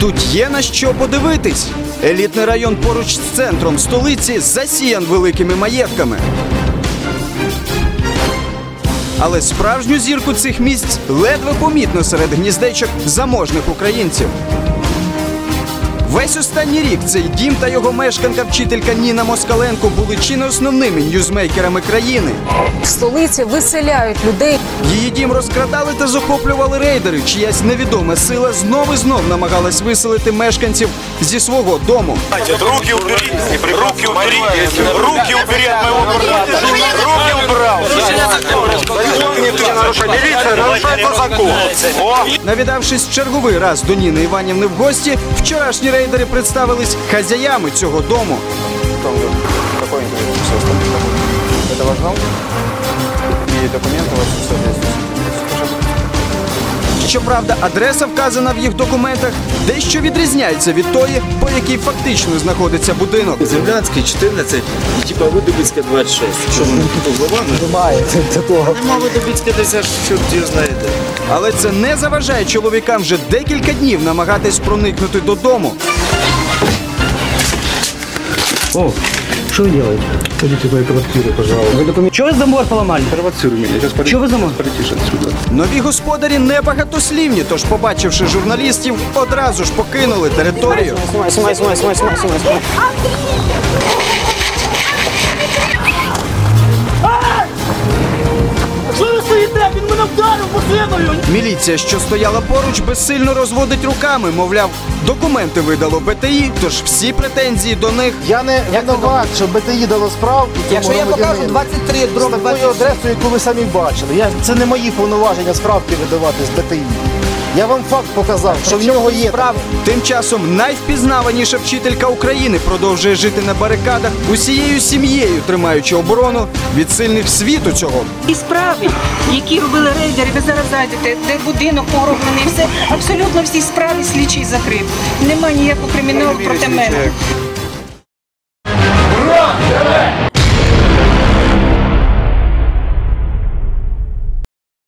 Тут є на що подивитись. Елітний район поруч з центром столиці засіян великими маєтками. Але справжню зірку цих місць ледве помітно серед гніздечок заможних українців. Весь останній рік цей дім та його мешканка вчителька Ніна Москаленко були чи не основними ньюзмейкерами країни. В столиці виселяють людей. Її дім розкрадали та захоплювали рейдери. Чиясь невідома сила знов і знов намагалась виселити мешканців зі свого дому. Руки убери, руки убери, руки убери от моего брата. Руки убрал. Ты нарушаешь, милиция нарушает закон. О! Навідавшись в черговий раз до Ніни Іванівни в гості, вчорашні рейдери представились хазяями цього дому. Это ваш дом? И документы у вас все соответствуют? Щоправда, адреса, вказана в їх документах, дещо відрізняється від тої, по якій фактично знаходиться будинок. Землянський 14 і типа Видобицька 26. Що ми тут? Немає такого. Нема Видобицька десь аж чорт його знає де. Але це не заважає чоловікам вже декілька днів намагатись проникнути додому. О, что вы делаете? Ходите в моей квартире, пожалуйста. Вы документ... Чего вы замок поломали? Провоцируй меня. Сейчас Чего вы замок? полетишь отсюда. Нові господарі небагатослівні, тож, побачивши журналістів, одразу ж покинули територію. Снимай, снимай, снимай, снимай, снимай, снимай. Міліція, що стояла поруч, безсильно розводить руками. Мовляв, документи видало БТІ, тож всі претензії до них. Я не винуват, що БТІ дало справку. Якщо я покажу громадянину. 23 з дроб такою адресою, яку ви самі бачили. Я, це не мої повноваження справки видавати з БТІ. Я вам факт показав, що в нього є. Справи. Тим часом найвпізнаваніша вчителька України продовжує жити на барикадах усією сім'єю, тримаючи оборону від сильних світу цього. І справи, які робили рейдери, ви зараз зайдете, де будинок пороблений, все абсолютно всі справи слідчі закрив. Нема ніякого криміналу проти мене. Ура!